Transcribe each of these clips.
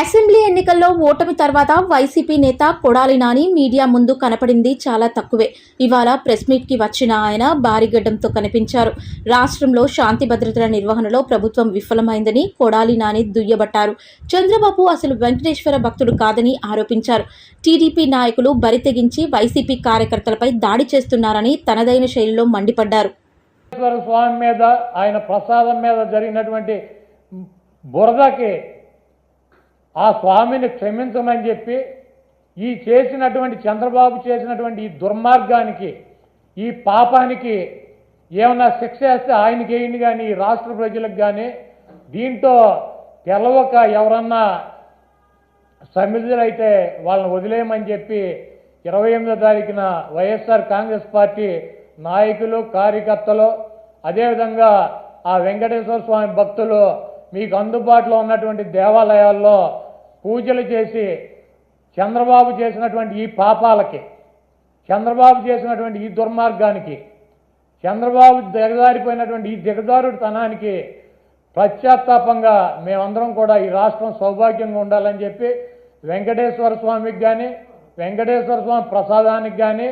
Assembly ఎన్నికల్లో ఓటమి తర్వాత వైసీపీ నేత కొడాలి నాని మీడియా ముందు కనపడింది చాలా తక్కువే. ఇవాళ ప్రెస్ మీట్కి వచ్చిన ఆయన భారీగడ్డంతో కనిపించారు. రాష్ట్రంలో శాంతి భద్రతల నిర్వహణలో ప్రభుత్వం విఫలమైందని కొడాలి నాని దుయ్యబట్టారు. చంద్రబాబు అసలు వెంకటేశ్వర భక్తుడు కాదని ఆరోపించారు. టీడీపీ నాయకులు బరి తెగించి వైసీపీ కార్యకర్తలపై దాడి చేస్తున్నారని తనదైన శైలిలో మండిపడ్డారు. స్వామి మీద ఆయన ప్రసాదం మీద జరిగినటువంటి బురదకి ఆ స్వామిని క్షమించమని చెప్పి ఈ చేసినటువంటి చంద్రబాబు చేసినటువంటి ఈ దుర్మార్గానికి ఈ పాపానికి ఏమన్నా శిక్ష వేస్తే ఆయనకి వేయండి కానీ ఈ రాష్ట్ర ప్రజలకు కానీ దీంతో తెలవక ఎవరన్నా సమిధులైతే వాళ్ళని వదిలేయమని చెప్పి ఇరవై ఎనిమిదో తారీఖున వైఎస్ఆర్ కాంగ్రెస్ పార్టీ నాయకులు కార్యకర్తలు అదేవిధంగా ఆ వెంకటేశ్వర స్వామి భక్తులు మీకు అందుబాటులో ఉన్నటువంటి దేవాలయాల్లో పూజలు చేసి చంద్రబాబు చేసినటువంటి ఈ పాపాలకి చంద్రబాబు చేసినటువంటి ఈ దుర్మార్గానికి చంద్రబాబు దిగజారిపోయినటువంటి ఈ దిగజారుడితనానికి పశ్చాత్తాపంగా మేమందరం కూడా ఈ రాష్ట్రం సౌభాగ్యంగా ఉండాలని చెప్పి వెంకటేశ్వర స్వామికి కానీ వెంకటేశ్వర స్వామి ప్రసాదానికి కానీ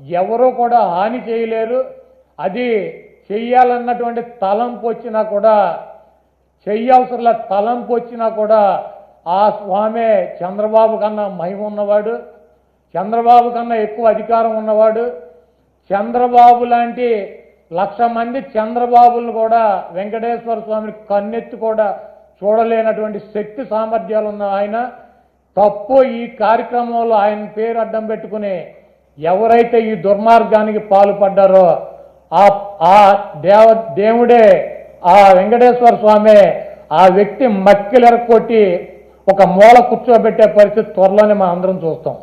ఎవరూ కూడా హాని చేయలేరు. అది చెయ్యాలన్నటువంటి తలంపు వచ్చినా కూడా చెయ్యవసరంలా తలంపు వచ్చినా కూడా ఆ స్వామే చంద్రబాబు కన్నా మహిమ ఉన్నవాడు చంద్రబాబు కన్నా ఎక్కువ అధికారం ఉన్నవాడు చంద్రబాబు లాంటి లక్ష మంది చంద్రబాబులను కూడా వెంకటేశ్వర స్వామిని కన్నెత్తి కూడా చూడలేనటువంటి శక్తి సామర్థ్యాలు ఉన్న ఆయన. తప్పు ఈ కార్యక్రమంలో ఆయన పేరు అడ్డం పెట్టుకుని ఎవరైతే ఈ దుర్మార్గానికి పాల్పడ్డారో ఆ ఆ దేవ దేవుడే ఆ వెంకటేశ్వర స్వామి ఆ వ్యక్తి మక్కిలెరక్కొట్టి ఒక మూల కూర్చోబెట్టే పరిస్థితి త్వరలోనే మనం అందరం చూస్తాం.